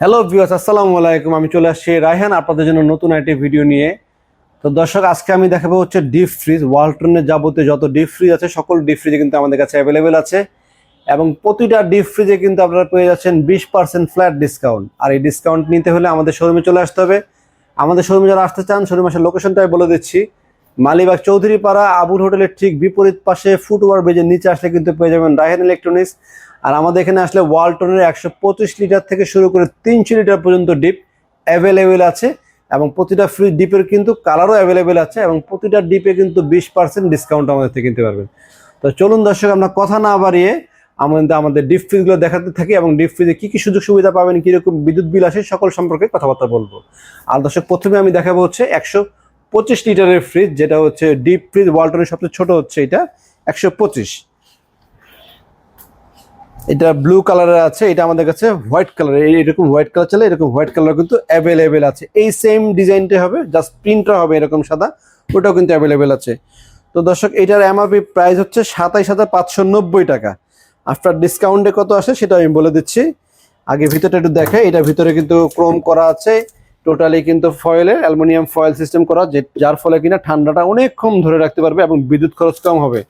Hello viewers আসসালামু আলাইকুম। আমি চলে আসছি রায়হান, আপনাদের জন্য নতুন একটি ভিডিও নিয়ে। তো দর্শক, আজকে আমি দেখাবো হচ্ছে ডিপ ফ্রিজ ওয়ালটনের যাবতীয় যত ডিপ ফ্রিজ আছে, সকল ডিপ ফ্রিজে কিন্তু আমাদের কাছে অ্যাভেলেবেল আছে। এবং প্রতিটা ডিপ ফ্রিজে কিন্তু আপনারা পেয়ে যাচ্ছেন বিশ পার্সেন্ট ফ্ল্যাট ডিসকাউন্ট আর এই ডিসকাউন্ট নিতে হলে আমাদের শোরুমে চলে আসতে হবে। আমাদের শোরুমে যারা আসতে চান শোরুমে আসার লোকেশনটা বলে দিচ্ছি। মালিবাগ চৌধুরী পাড়া আবুল হোটেলের ঠিক বিপরীত পাশে ফুটওভার ব্রিজের নিচে আসলে কিন্তু পেয়ে যাবেন রায়হান ইলেকট্রনিক্স আর আমাদের এখানে আসলে ওয়ালটনের একশো পঁচিশ লিটার থেকে শুরু করে তিনশো লিটার পর্যন্ত ডিপ অ্যাভেলেবেল আছে এবং প্রতিটা ফ্রি ডিপের কিন্তু কালারও অ্যাভেলেবেল আছে এবং প্রতিটা ডিপে কিন্তু বিশ পার্সেন্ট ডিসকাউন্ট আমাদের থেকে কিনতে পারবেন। তো চলুন দর্শক, আমরা কথা না বাড়িয়ে আমাদের আমাদের ডিপ ফ্রিজগুলো দেখাতে থাকি এবং ডিপ ফ্রিজে কী কী সুযোগ সুবিধা পাবেন, কীরকম বিদ্যুৎ বিল আসে, সকল সম্পর্কে কথাবার্তা বলব। আর দর্শক, প্রথমে আমি দেখাবো হচ্ছে একশো পঁচিশ লিটারের ফ্রিজ যেটা হচ্ছে ডিপ ফ্রিজ ওয়ালটনের সবচেয়ে ছোট হচ্ছে এটা, একশো পঁচিশ। এটা ব্লু কালারের আছে, এটা আমাদের কাছে হোয়াইট কালার এরকম হোয়াইট কালার চলে এরকম হোয়াইট কালার কিন্তু অ্যাভেলেবেল আছে। এই সেম ডিজাইনটা হবে জাস্ট প্রিন্টটা হবে এরকম সাদা, ওটাও কিন্তু অ্যাভেলেবেল আছে। তো দর্শক, এটার এমআরপি প্রাইস হচ্ছে সাতাইশ হাজার পাঁচশো নব্বই টাকা। আফটার ডিসকাউন্টে কত আসে, সেটা আমি বলে দিচ্ছি। আগে ভিতরটা একটু দেখে এটা ভিতরে কিন্তু ক্রোম করা আছে। টোটালি কিন্তু ফয়েলের অ্যালুমিনিয়াম ফয়েল সিস্টেম করা যার ফলে কিনা ঠান্ডাটা অনেকক্ষণ ধরে রাখতে পারবে এবং বিদ্যুৎ খরচ কম হবে।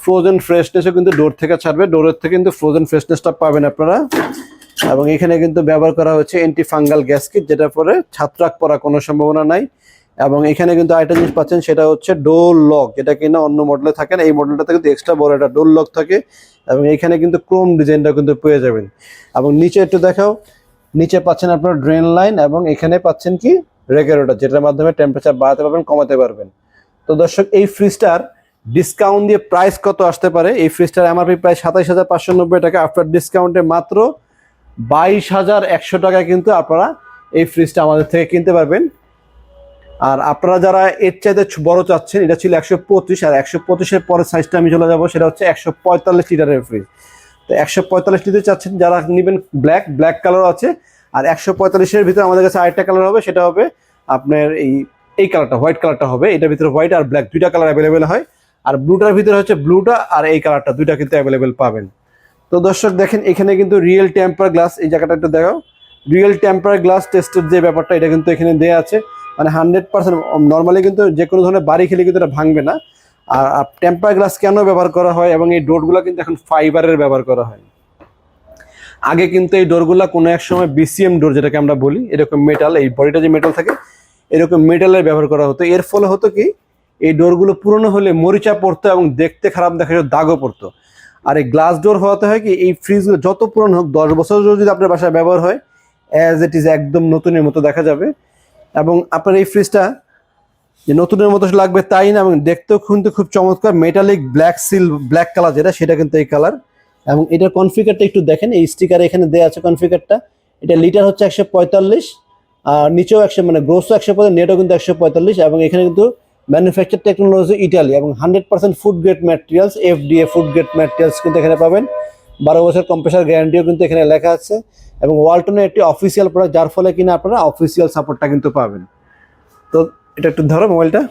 ফ্রোজেন ফ্রেশনেসও কিন্তু ডোর থেকে ছাড়বে ডোরের থেকে কিন্তু ফ্রোজেন ফ্রেশনেসটা পাবেন আপনারা। এবং এখানে কিন্তু ব্যবহার করা হচ্ছে অ্যান্টি ফাঙ্গাল গ্যাস কিট যেটার পরে ছাত্রাক পড়ার কোনো সম্ভাবনা নাই। এবং এখানে কিন্তু আরেকটা জিনিস পাচ্ছেন, সেটা হচ্ছে ডোর লক যেটা কিনা অন্য মডেলে থাকে না, এই মডেলটাতে কিন্তু এক্সট্রা বড় একটা ডোর লক থাকে। এবং এখানে কিন্তু ক্রোম ডিজাইনটা কিন্তু পেয়ে যাবেন। এবং নিচে একটু দেখাও নিচে পাচ্ছেন আপনার ড্রেন লাইন এবং এখানে পাচ্ছেন কি রেগুলেটর যেটার মাধ্যমে টেম্পারেচার বাড়াতে পারবেন, কমাতে পারবেন। তো দর্শক, এই ফ্রিজটার ডিসকাউন্ট দিয়ে প্রাইস কত আসতে পারে? এই ফ্রিজটার এমআরপি প্রায় সাতাইশ হাজার পাঁচশো নব্বই টাকা। আফটার ডিসকাউন্টে মাত্র বাইশ হাজার একশো টাকায় কিন্তু আপনারা এই ফ্রিজটা আমাদের থেকে কিনতে পারবেন। আর আপনারা যারা এর চাইতে বড় চাচ্ছেন, এটা ছিল একশো পঁচিশ, আর একশো পঁচিশের পরে সাইজটা আমি চলে যাব, সেটা হচ্ছে একশো পঁয়তাল্লিশ লিটারের ফ্রিজ তো একশো লিটার চাচ্ছেন যারা নেবেন ব্ল্যাক ব্ল্যাক কালার আছে। আর একশো পঁয়তাল্লিশের ভিতরে আমাদের কাছে আরেকটা কালার হবে, সেটা হবে আপনার এই এই কালারটা হোয়াইট কালারটা হবে। এটার ভিতরে হোয়াইট আর ব্ল্যাক দুইটা কালার অ্যাভেলেবেল হয়। আর ব্লুটার ভিতরে হচ্ছে ব্লুটা আর এই কালারটা দুইটা কিন্তু অ্যাভেলেবেল পাবেন। তো দর্শক, দেখেন এখানে কিন্তু রিয়েল টেম্পার গ্লাস এই জায়গাটা একটু দেখাও। রিয়েল টেম্পার গ্লাস টেস্টের যে ব্যাপারটা, এটা কিন্তু এখানে দেওয়া আছে। মানে হান্ড্রেড পার্সেন্ট নর্মালি কিন্তু যে কোনো ধরনের বাড়ি খেলে কিন্তু এটা ভাঙবে না। আর টেম্পার গ্লাস কেন ব্যবহার করা হয় এবং এই ডোরগুলো কিন্তু এখন ফাইবারের ব্যবহার করা হয়? আগে কিন্তু এই ডোরগুলো কোনো এক সময় বিসিএম ডোর যেটাকে আমরা বলি, এরকম মেটাল এই বডিটা যে মেটাল থাকে, এরকম মেটালের ব্যবহার করা হতো। এর ফলে হতো কি, এই ডোরগুলো পুরনো হলে মরিচা পড়তো এবং দেখতে খারাপ দেখা যেত, দাগও পড়তো। আর এই গ্লাস ডোর হওয়াতে হয় কি, এই ফ্রিজগুলো যত পুরনো হোক, দশ বছর যদি আপনার বাসায় ব্যবহার হয় অ্যাজ ইট ইজ একদম নতুনের মতো দেখা যাবে। এবং আপনার এই ফ্রিজটা যে নতুনের মতো লাগবে তাই না? এবং দেখতেও কিন্তু খুব চমৎকার metallic black seal black colour যেটা, সেটা কিন্তু এই কালার এবং এটার কনফিগারটা একটু দেখেন, এই স্টিকার এখানে দেওয়া আছে কনফিগারটা এটা লিটার হচ্ছে একশো পঁয়তাল্লিশ, আর নিচেও একশো মানে গ্রোসও একশো পঁয়তাল্লিশ নেটও কিন্তু একশো পঁয়তাল্লিশ, এবং এখানে কিন্তু ম্যানুফ্যাকচার টেকনোলজি ইটালি এবং hundred percent food grade materials FDA food grade materials কিন্তু এখানে পাবেন। বারো বছর কম্প্রেসার গ্যারান্টিও কিন্তু এখানে লেখা আছে, এবং ওয়ালটনের একটি অফিসিয়াল প্রোডাক্ট যার ফলে কিনা আপনারা অফিসিয়াল সাপোর্টটা কিন্তু পাবেন। তো এটা একটু ধরো মোবাইলটা।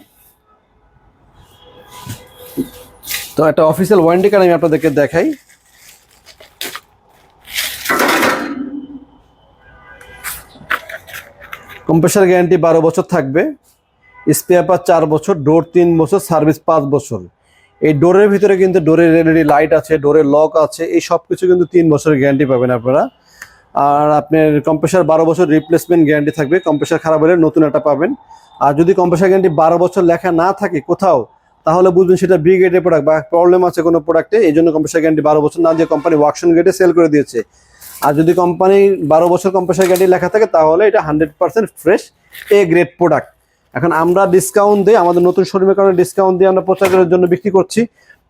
তো একটা অফিসিয়াল ওয়ারেন্টি কার্ড আমি আপনাদেরকে দেখাই। কম্প্রেসার গ্যারান্টি বারো বছর থাকবে। স্পেয়ার চার বছর ডোর তিন বছর সার্ভিস পাঁচ বছর। এই ডোরের ভিতরে কিন্তু ডোরের এলইডি লাইট আছে ডোরের লক আছে, এই সব কিছু কিন্তু তিন বছরের গ্যারান্টি পাবেন আপনারা। আর আপনার কম্প্রেসার বারো বছর রিপ্লেসমেন্ট গ্যারান্টি থাকবে কম্প্রেসার খারাপ হলে নতুন একটা পাবেন। আর যদি কম্প্রেসার গ্যারান্টি বারো বছর লেখা না থাকে কোথাও, তাহলে বুঝবেন সেটা বি গ্রেডের প্রোডাক্ট বা প্রবলেম আছে কোনো প্রোডাক্টে এই জন্য কম্প্রেসার গ্যারান্টি বারো বছর না যে কোম্পানি ওয়াকশন গ্রেডে সেল করে দিয়েছে। আর যদি কোম্পানি বারো বছর কম্প্রেসার গ্যারান্টি লেখা থাকে, তাহলে এটা hundred percent fresh A grade product এখন আমরা ডিসকাউন্ট দিই আমাদের নতুন শোরুমের কারণে ডিসকাউন্ট দিয়ে আমরা প্রচারের জন্য বিক্রি করছি।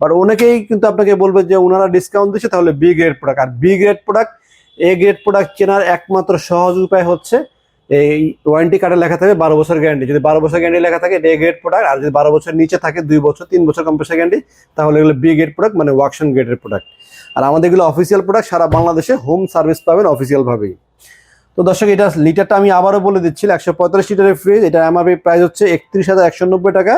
বাট অনেকেই কিন্তু আপনাকে বলবে যে ওনারা ডিসকাউন্ট দিচ্ছে, তাহলে B grade product R B grade product A grade product কেনার একমাত্র সহজ উপায় হচ্ছে এই ওয়ারেন্টি কার্ডে লেখা থাকে বারো বছর গ্যারান্টি যদি বারো বছর গ্যারান্টি লেখা থাকে এ গ্রেড প্রোডাক্ট আর যদি বারো বছর নিচে থাকে, দুই বছর, তিন বছর কম্প্রেসার গ্যারান্টি তাহলে এগুলো বি গ্রেড প্রোডাক্ট মানে ওয়াকশন গ্রেডের প্রোডাক্ট আর আমাদের এগুলো অফিসিয়াল প্রোডাক্ট সারা বাংলাদেশে হোম সার্ভিস পাবেন অফিসিয়ালভাবেই তো দর্শক, এটা লিটারটা আমি আবারও বলে দিচ্ছি, একশো পঁয়তাল্লিশ লিটারের ফ্রিজ এটা এমআরপি প্রাইস হচ্ছে একত্রিশ হাজার একশো নব্বই টাকা।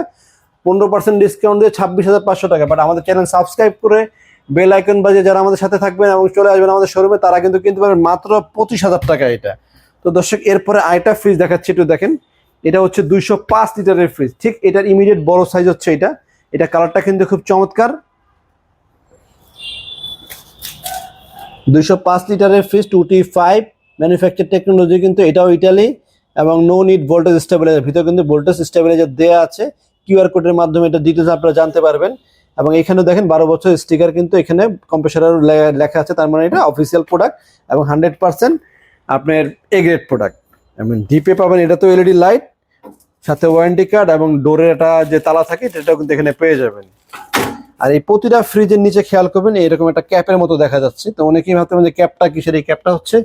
পনেরো পার্সেন্ট ডিসকাউন্ট দিয়ে ছাব্বিশ হাজার পাঁচশো টাকা। বাট আমাদের চ্যানেল সাবস্ক্রাইব করে বেল আইকন বাজে যারা আমাদের সাথে থাকবেন এবং চলে আসবেন আমাদের শোরুমে তারা কিন্তু কিনতে পারবেন মাত্র পঁচিশ হাজার টাকা এটা। তো দর্শক, এরপরে আরেকটা ফ্রিজ দেখাচ্ছি একটু দেখেন। এটা হচ্ছে দুইশো পাঁচ লিটারের ফ্রিজ ঠিক এটার ইমিডিয়েট বড় সাইজ হচ্ছে এটা। এটা কালারটা কিন্তু খুব চমৎকার। দুইশো পাঁচ লিটারের fridge two T five manufacture technology কিন্তু এটাও ইটালি এবং নো নিড ভোল্টেজ স্টেবিলাইজার ভিতরে কিন্তু ভোল্টেজ স্টেবিলাইজার দেওয়া আছে। কিউআর কোডের মাধ্যমে এটা ডিটেলস আপনারা জানতে পারবেন। এবং এখানে দেখেন বারো বছর স্টিকার কিন্তু এখানে কম্প্রেসারের লেখা আছে। তার মানে এটা অফিসিয়াল প্রোডাক্ট এবং হান্ড্রেড পার্সেন্ট আপনার এ গ্রেড প্রোডাক্ট এবং ডিপে পাবেন, এটা তো এলইডি লাইট সাথে ওয়ারেন্টি কার্ড এবং ডোরের একটা যে তালা থাকে, সেটাও কিন্তু এখানে পেয়ে যাবেন। আর এই প্রতিটা ফ্রিজের নিচে খেয়াল করবেন, এইরকম একটা ক্যাপের মতো দেখা যাচ্ছে। তো অনেকেই ভাবতে পারেন যে ক্যাপটা কিসের, এই ক্যাপটা হচ্ছে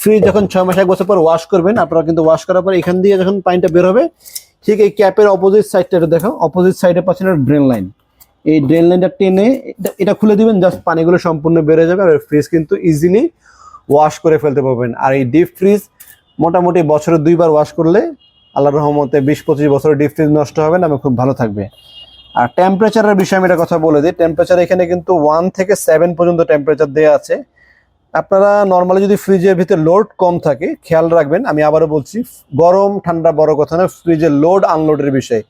ফ্রিজ যখন ছয় মাস, এক বছর পর ওয়াশ করবেন, আপনারা কিন্তু ওয়াশ করার পর এখান দিয়ে যখন পানিটা বের হবে, ঠিক এই ক্যাপের অপোজিট সাইডটা এটা দেখো অপোজিট সাইডে পাচ্ছেন ড্রেন লাইন এই ড্রেন লাইনটা টেনে, এটা খুলে দিবেন জাস্ট পানিগুলো সম্পূর্ণ বেড়ে যাবে, আর ফ্রিজ কিন্তু ইজিলি ওয়াশ করে ফেলতে পারবেন। আর এই ডিপ ফ্রিজ মোটামুটি বছরে দুইবার ওয়াশ করলে আল্লাহর রহমতে বিশ পঁচিশ বছরের ডিপ ফ্রিজ নষ্ট হবে না খুব ভালো থাকবে। আর টেম্পারেচারের বিষয়ে আমি একটা কথা বলে দিই টেম্পারেচার এখানে কিন্তু ওয়ান থেকে সেভেন পর্যন্ত টেম্পারেচার দেওয়া আছে। আপনারা নর্মালি যদি ফ্রিজের ভিতরে লোড কম থাকে, খেয়াল রাখবেন, আমি আবারও বলছি, গরম, ঠান্ডা বড় কথা না ফ্রিজের লোড আনলোডের বিষয়ে।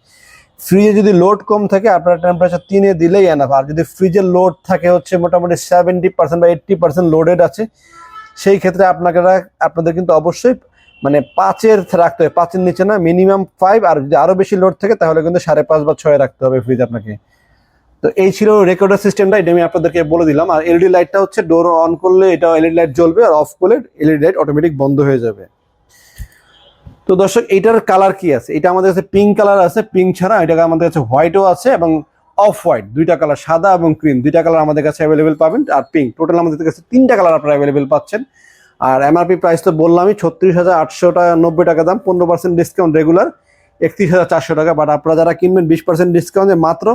ফ্রিজে যদি লোড কম থাকে, আপনার টেম্পারেচার তিনে দিলেই এনাফ আর যদি ফ্রিজের লোড থাকে হচ্ছে মোটামুটি সেভেন্টি পার্সেন্ট বা এইট্টি পার্সেন্ট লোডেড আছে সেই ক্ষেত্রে আপনাকে আপনাদের কিন্তু অবশ্যই মানে পাঁচের রাখতে হবে। পাঁচের নিচে না মিনিমাম ফাইভ আর যদি আরও বেশি লোড থাকে, তাহলে কিন্তু সাড়ে পাঁচ বা ছয় রাখতে হবে ফ্রিজ আপনাকে। তো এই ছিল রেকর্ডার সিস্টেমটা এটা আমি আপনাদেরকে বলে দিলাম। আর এলইডি লাইটটা হচ্ছে ডোর অন করলে এটা এলইডি লাইট জ্বলবে, আর অফ করলে এলইডি লাইট অটোমেটিক বন্ধ হয়ে যাবে। তো দর্শক এটার কালার কি আছে? এটা আমাদের কাছে পিঙ্ক কালার আছে। পিঙ্ক ছাড়া এটা আমাদের কাছে হোয়াইটও আছে এবং অফ হোয়াইট, দুইটা কালার সাদা এবং ক্রিম। দুইটা কালার আমাদের কাছে অ্যাভেলেবেল পাবেন, আর পিঙ্ক টোটাল আমাদের কাছে তিনটা কালার আপনারা অ্যাভেলেবেল পাচ্ছেন। আর এমআরপি প্রাইস তো বললামই, ছত্রিশ হাজার আটশো টাকা নব্বই টাকা দাম, পনেরো পার্সেন্ট ডিসকাউন্ট রেগুলার একত্রিশ হাজার চারশো টাকা। বাট আপনারা যারা কিনবেন, বিশ পার্সেন্ট ডিসকাউন্টে মাত্র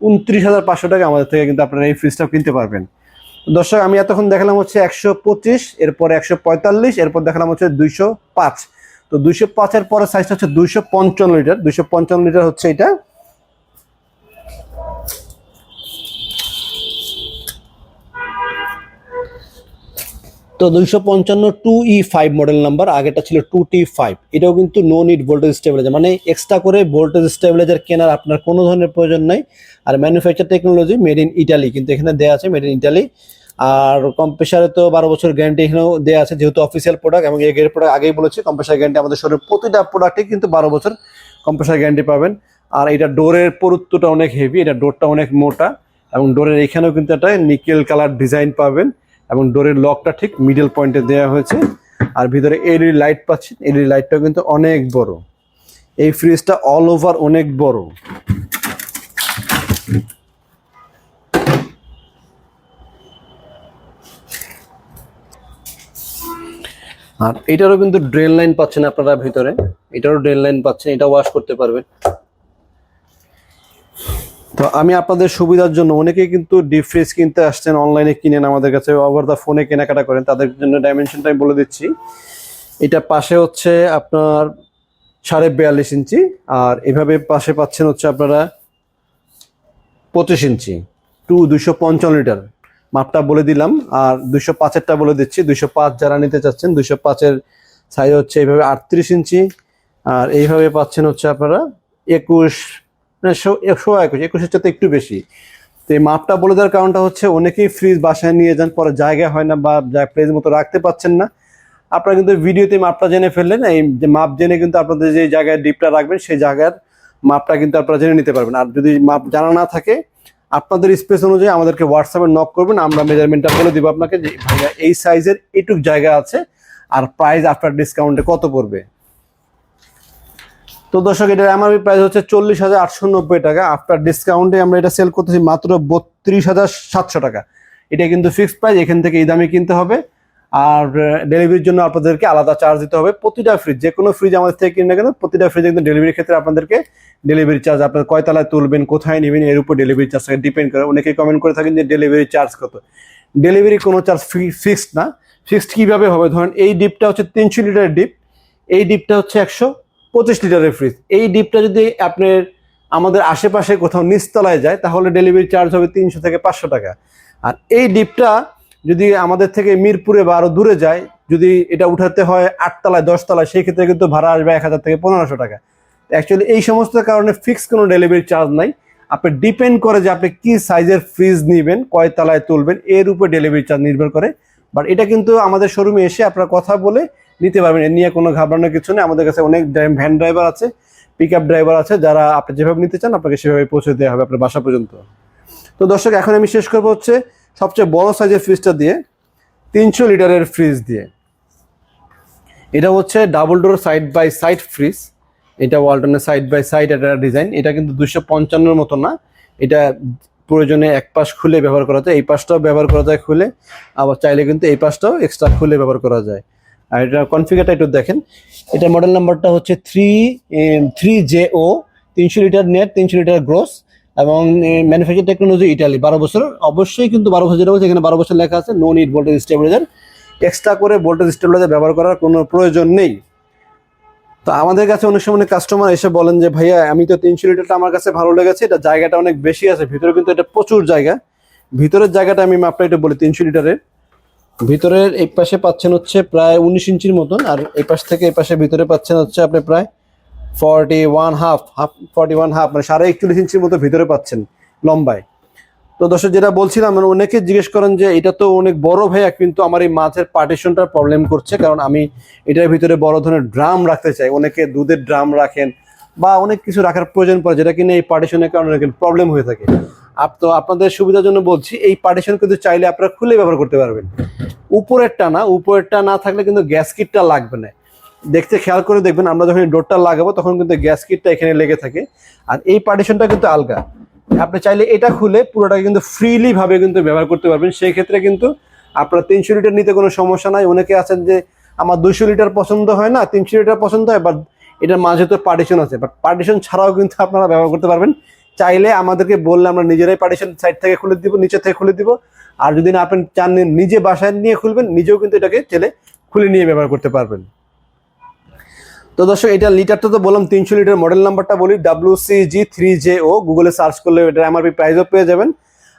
উনত্রিশ হাজার পাঁচশো টাকা আমাদের থেকে কিন্তু আপনারা এই ফ্রিজটাও কিনতে পারবেন। দর্শক, আমি এতক্ষণ দেখালাম হচ্ছে একশো পঁচিশ, এরপরে একশো পঁয়তাল্লিশ, এরপর দেখালাম হচ্ছে দুইশো পাঁচ। তো দুইশো পাঁচের পরে সাইজটা হচ্ছে দুইশো পঞ্চান্ন লিটার দুইশো পঞ্চান্ন লিটার হচ্ছে এটা। তো দুইশো পঞ্চান্ন two E five model number আগেটা ছিল টু টি ফাইভ। এটাও কিন্তু নো নিড ভোল্টেজ স্টেবিলাইজার মানে এক্সট্রা করে ভোল্টেজ স্টেবিলাইজার কেনার আপনার কোনো ধরনের প্রয়োজন নাই। আর manufacture technology made in Italy কিন্তু এখানে দেওয়া আছে মেড ইন ইটালি আর কম্প্রেসারে তো বারো বছর গ্যারান্টি এখানেও দেওয়া আছে, যেহেতু অফিসিয়াল প্রোডাক্ট এবং এই প্রোডাক্ট আগেই বলেছি কম্প্রেসার গ্যারান্টি আমাদের শরীরের প্রতিটা প্রোডাক্টে কিন্তু বারো বছর কম্প্রেসার গ্যারান্টি পাবেন। আর এটা ডোরের পুরুত্বটা অনেক হেভি এটা ডোরটা অনেক মোটা, এবং ডোরের এখানেও কিন্তু একটা নিকেল কালার ডিজাইন পাবেন। এবং ডোরের লকটা ঠিক মিডল পয়েন্টে দেওয়া হয়েছে। আর ভিতরে এলইডি লাইট পাচ্ছেন। এলইডি লাইটটাও কিন্তু অনেক বড়। এই ফ্রিজটা অল ওভার অনেক বড়। আর এটারও কিন্তু ড্রেন লাইন পাচ্ছেন আপনারা ভিতরে। এটারও ড্রেন লাইন পাচ্ছেন। এটা ওয়াশ করতে পারবেন। তো আমি আপনাদের সুবিধার জন্য, অনেকেই কিন্তু ডিপ ফ্রিজ কিনতে আসছেন অনলাইনে কিনেন আমাদের কাছে ওভার দা ফোনে কেনাকাটা করেন, তাদের জন্য ডাইমেনশনটা আমি বলে দিচ্ছি। এটা পাশে হচ্ছে আপনার সাড়ে বিয়াল্লিশ ইঞ্চি, আর এভাবে পাশে পাচ্ছেন হচ্ছে আপনারা পঁচিশ ইঞ্চি, টু দুশো পঞ্চান্ন লিটার। মাপটা বলে দিলাম, আর দুশো পাঁচেরটা বলে দিচ্ছি দুশো পাঁচ যারা নিতে চাচ্ছেন দুশো পাঁচের সাইজ হচ্ছে এইভাবে আটত্রিশ ইঞ্চি, আর এইভাবে পাচ্ছেন হচ্ছে আপনারা একুশ মানে শো একশো একুশ একুশের চাইতে একটু বেশি। তো এই মাপটা বলে দেওয়ার কারণটা হচ্ছে অনেকেই ফ্রিজ বাসায় নিয়ে যান, পরে জায়গা হয় না বা প্লেস মতো রাখতে পাচ্ছেন না। আপনারা কিন্তু ভিডিওতে মাপটা জেনে ফেললেন, এই যে মাপ জেনে কিন্তু আপনাদের যে জায়গায় ডিপটা রাখবেন, সেই জায়গার মাপটা কিন্তু আপনারা জেনে নিতে পারবেন। আর যদি মাপ জানা না থাকে, আপনাদের স্পেস অনুযায়ী আমাদেরকে হোয়াটসঅ্যাপে নক করবেন, আমরা মেজারমেন্টটা বলে দিব আপনাকে যে এই সাইজের এইটুক জায়গা আছে, আর প্রাইস আফটার ডিসকাউন্টে কত পড়বে। তো দর্শক, এটার এমআরপি প্রাইস হচ্ছে চল্লিশ হাজার আটশো নব্বই টাকা। আফটার ডিসকাউন্টে আমরা এটা সেল করতেছি মাত্র বত্রিশ হাজার সাতশো টাকা। এটা কিন্তু ফিক্সড প্রাইস এখান থেকে এই দামে কিনতে হবে। আর ডেলিভারির জন্য আপনাদেরকে আলাদা চার্জ দিতে হবে। প্রতিটা ফ্রিজ যে কোনো ফ্রিজ আমাদের থেকে কিনে কেন প্রতিটা ফ্রিজে কিন্তু ডেলিভারির ক্ষেত্রে আপনাদেরকে ডেলিভারি চার্জ আপনার কয়তলায় তুলবেন, কোথায় নেবেন, এর উপর ডেলিভারি চার্জটাকে ডিপেন্ড করে। অনেকে কমেন্ট করে থাকেন যে ডেলিভারি চার্জ কত। ডেলিভারি কোনো চার্জ ফিক্সড না। ফিক্সড কীভাবে হবে? ধরেন এই ডিপটা হচ্ছে তিনশো লিটারের ডিপ এই ডিপটা হচ্ছে একশো। পঁচিশ লিটারের ফ্রিজ এই ডিপটা যদি আপনার আমাদের আশেপাশে কোথাও নিচতলায় যায়, তাহলে ডেলিভারি চার্জ হবে তিনশো থেকে পাঁচশো টাকা। আর এই ডিপটা যদি আমাদের থেকে মিরপুরে বা আরও দূরে যায়, যদি এটা উঠাতে হয় আটতলায়, দশতলায়, সেই ক্ষেত্রে কিন্তু ভাড়া আসবে এক হাজার থেকে পনেরোশো টাকা। অ্যাকচুয়ালি এই সমস্ত কারণে ফিক্স কোনো ডেলিভারি চার্জ নাই। আপনি ডিপেন্ড করে যে আপনি কি সাইজের ফ্রিজ নেবেন, কয় তলায় তুলবেন, এর উপর ডেলিভারি চার্জ নির্ভর করে। বাট এটা কিন্তু আমাদের শোরুমে এসে আপনার কথা বলে নিতে পারবেন। এ নিয়ে কোনো ঘাবড়ানোর কিছু নেই। আমাদের কাছে অনেক ভ্যান ড্রাইভার আছে পিক আপ ড্রাইভার আছে, যারা আপনি যেভাবে নিতে চান, আপনাকে সেভাবে পৌঁছে দেওয়া হবে আপনার বাসা পর্যন্ত। তো দর্শক, এখন আমি শেষ করব হচ্ছে সবচেয়ে বড় সাইজের ফ্রিজটা দিয়ে, তিনশো লিটারের ফ্রিজ দিয়ে। এটা হচ্ছে double door side by side fridge এটা ওয়ালটনের সাইড বাই সাইড একটা ডিজাইন এটা কিন্তু দুশো পঞ্চান্নর মতো না। এটা প্রয়োজনে এক পাশ খুলে ব্যবহার করা যায়, এই পাশটাও ব্যবহার করা যায় খুলে। আবার চাইলে কিন্তু এই পাশটাও এক্সট্রা খুলে ব্যবহার করা যায়। আর এটা কনফিগারটা একটু দেখেন। এটা মডেল নাম্বারটা হচ্ছে থ্রি থ্রি জে ও তিনশো লিটার নেট তিনশো লিটার গ্রোস এবং ম্যানুফ্যাকচার টেকনোলজি ইটালি বারো বছর অবশ্যই কিন্তু বারো বছর যেটা বলছে, এখানে বারো বছর লেখা আছে no need voltage stabiliser extra করে ভোল্টেজ স্টেবিলাইজার ব্যবহার করার কোনো প্রয়োজন নেই। তো আমাদের কাছে অনেক সময় কাস্টমার এসে বলেন যে, ভাইয়া, আমি তো তিনশো লিটারটা আমার কাছে ভালো লেগেছে, এটা জায়গাটা অনেক বেশি আছে, ভিতরে কিন্তু এটা প্রচুর জায়গা। ভিতরের জায়গাটা আমি মাপটা এটা বলি, তিনশো লিটারের। ভিতরের এই পাশে পাচ্ছেন হচ্ছে প্রায় উনিশ ইঞ্চির মতন, আর এই পাশ থেকে এই পাশে ভিতরে পাচ্ছেন হচ্ছে আপনি প্রায় forty one half half forty one half মানে সাড়ে একচল্লিশ ইঞ্চির মতো ভিতরে পাচ্ছেন লম্বায়। তো দর্শক, যেটা বলছিলাম মানে অনেকে জিজ্ঞেস করেন যে এটা তো অনেক বড় ভাইয়া, কিন্তু আমার এই মাছের পার্টিশনটা প্রবলেম করছে, কারণ আমি এটার ভিতরে বড় ধরনের ড্রাম রাখতে চাই। অনেকে দুধের ড্রাম রাখেন বা অনেক কিছু রাখার প্রয়োজন পড়ে, যেটা কিনা এই পার্টিশনের কারণে প্রবলেম হয়ে থাকে। আপ তো আপনাদের সুবিধার জন্য বলছি, এই পার্টিশন কিন্তু চাইলে আপনারা খুলে ব্যবহার করতে পারবেন। উপরেরটা না উপরেরটা না থাকলে কিন্তু গ্যাস কিটটা লাগবে না। দেখতে খেয়াল করে দেখবেন, আমরা যখন ডোরটা লাগাবো, তখন কিন্তু গ্যাস কিটটা এখানে লেগে থাকে। আর এই পার্টিশনটা কিন্তু আলগা। আপনি চাইলে এটা খুলে পুরোটাকে কিন্তু ফ্রিলি ভাবে কিন্তু ব্যবহার করতে পারবেন। সেই ক্ষেত্রে কিন্তু আপনার তিনশো লিটার নিতে কোনো সমস্যা নাই। অনেকে আছেন যে, আমার দুশো লিটার পছন্দ হয় না, তিনশো লিটার পছন্দ হয় বাট এটার মাঝে তো পার্টিশন আছে। বাট পার্টিশন ছাড়াও কিন্তু আপনারা ব্যবহার করতে পারবেন। চাইলে আমাদেরকে বললে আমরা নিজেরাই পার্টিশন সাইড থেকে খুলে দিব, নিচে থেকে খুলে দিব। আর যদি না আপনি চান নিজে বাসায় নিয়ে খুলবেন, নিজেও কিন্তু এটাকে চেলে খুলে নিয়ে ব্যবহার করতে পারবেন। তো দর্শক, এটা লিটারটা তো বললাম, তিনশো লিটার মডেল নাম্বারটা বলি W C G three J O গুগলে সার্চ করলে এটার এমআরপি প্রাইসও পেয়ে যাবেন।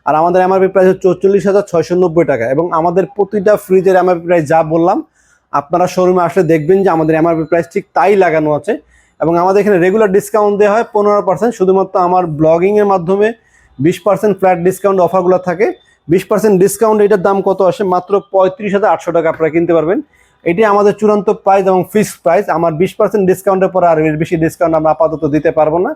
আর আমাদের এমআরপি প্রাইস হচ্ছে চৌচল্লিশ হাজার ছয়শো নব্বই টাকা এবং আমাদের প্রতিটা ফ্রিজের এমআরপি প্রাইস যা বললাম, আপনারা শোরুমে আসলে দেখবেন যে আমাদের এমআরপি প্রাইস ঠিক তাই লাগানো আছে। এবং আমাদের এখানে রেগুলার ডিসকাউন্ট দেওয়া হয় পনেরো পার্সেন্ট শুধুমাত্র আমার ব্লগিংয়ের মাধ্যমে বিশ পার্সেন্ট ফ্ল্যাট ডিসকাউন্ট অফারগুলো থাকে। বিশ পার্সেন্ট ডিসকাউন্ট এটার দাম কত আসে? মাত্র পঁয়ত্রিশ হাজার আটশো টাকা আপনারা কিনতে পারবেন। এটি আমাদের চূড়ান্ত প্রাইস এবং ফিক্সড প্রাইস আমার বিশ পার্সেন্ট ডিসকাউন্টের পর আর এর বেশি ডিসকাউন্ট আমরা আপাতত দিতে পারব না।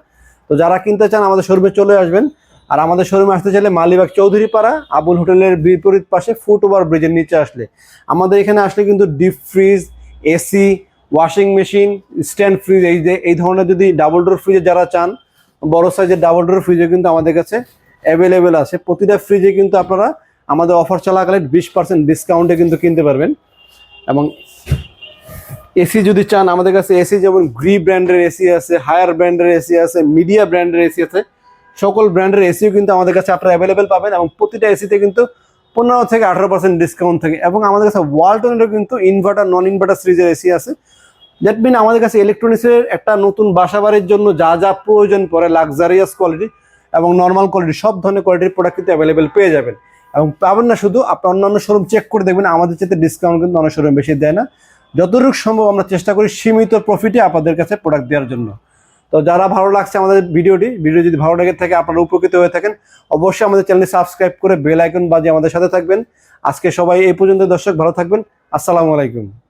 তো যারা কিনতে চান, আমাদের শোরুমে চলে আসবেন। আর আমাদের শোরুমে আসতে চাইলে মালিবাগ চৌধুরী পাড়া আবুল হোটেলের বিপরীত পাশে ফুট ওভার ব্রিজের নিচে আসলে। আমাদের এখানে আসলে কিন্তু deep fridge AC washing machine, stand fridge, এই যে এই ধরনের যদি ডাবল ডোর ফ্রিজে যারা চান, বড় সাইজের ডাবল ডোর ফ্রিজে কিন্তু আমাদের কাছে অ্যাভেলেবেল আছে। প্রতিটা ফ্রিজে কিন্তু আপনারা আমাদের অফার চলাকালীন বিশ পার্সেন্ট ডিসকাউন্টে কিন্তু কিনতে পারবেন। এবং এসি যদি চান, আমাদের কাছে এসি যেমন গ্রি ব্র্যান্ডের এসি আছে হায়ার ব্র্যান্ডের এসি আছে মিডিয়া ব্র্যান্ডের এসি আছে, সকল ব্র্যান্ডের এসিও কিন্তু আমাদের কাছে আপনারা অ্যাভেলেবেল পাবেন এবং প্রতিটা এসিতে কিন্তু পনেরো থেকে আঠারো পার্সেন্ট ডিসকাউন্ট থাকে। এবং আমাদের কাছে ওয়ালটনেরও কিন্তু ইনভার্টার নন ইনভার্টার সিরিজের এসি আছে। দ্যাট মিন আমাদের কাছে ইলেকট্রনিক্সের একটা নতুন বাসা বাড়ির জন্য যা যা প্রয়োজন পড়ে লাক্সারিয়াস কোয়ালিটি এবং নর্মাল কোয়ালিটি সব ধরনের কোয়ালিটির প্রোডাক্ট কিন্তু অ্যাভেলেবেল পেয়ে যাবেন। এবং পাবেন না শুধু, আপনার অন্যান্য শোরুম চেক করে দেখবেন, আমাদের চেয়ে ডিসকাউন্ট কিন্তু অনেক শোরুম বেশি দেয় না। যতটুকু সম্ভব আমরা চেষ্টা করি সীমিত প্রফিটে আপনাদের কাছে প্রোডাক্ট দেওয়ার জন্য। তো যারা ভালো লাগছে আমাদের ভিডিওটি, ভিডিও যদি ভালো লেগে থাকে, আপনারা উপকৃত হয়ে থাকেন, অবশ্যই আমাদের চ্যানেলটি সাবস্ক্রাইব করে বেল আইকন বাজিয়ে আমাদের সাথে থাকবেন। আজকে সবাই এই পর্যন্ত, দর্শক ভালো থাকবেন। আসসালামু আলাইকুম।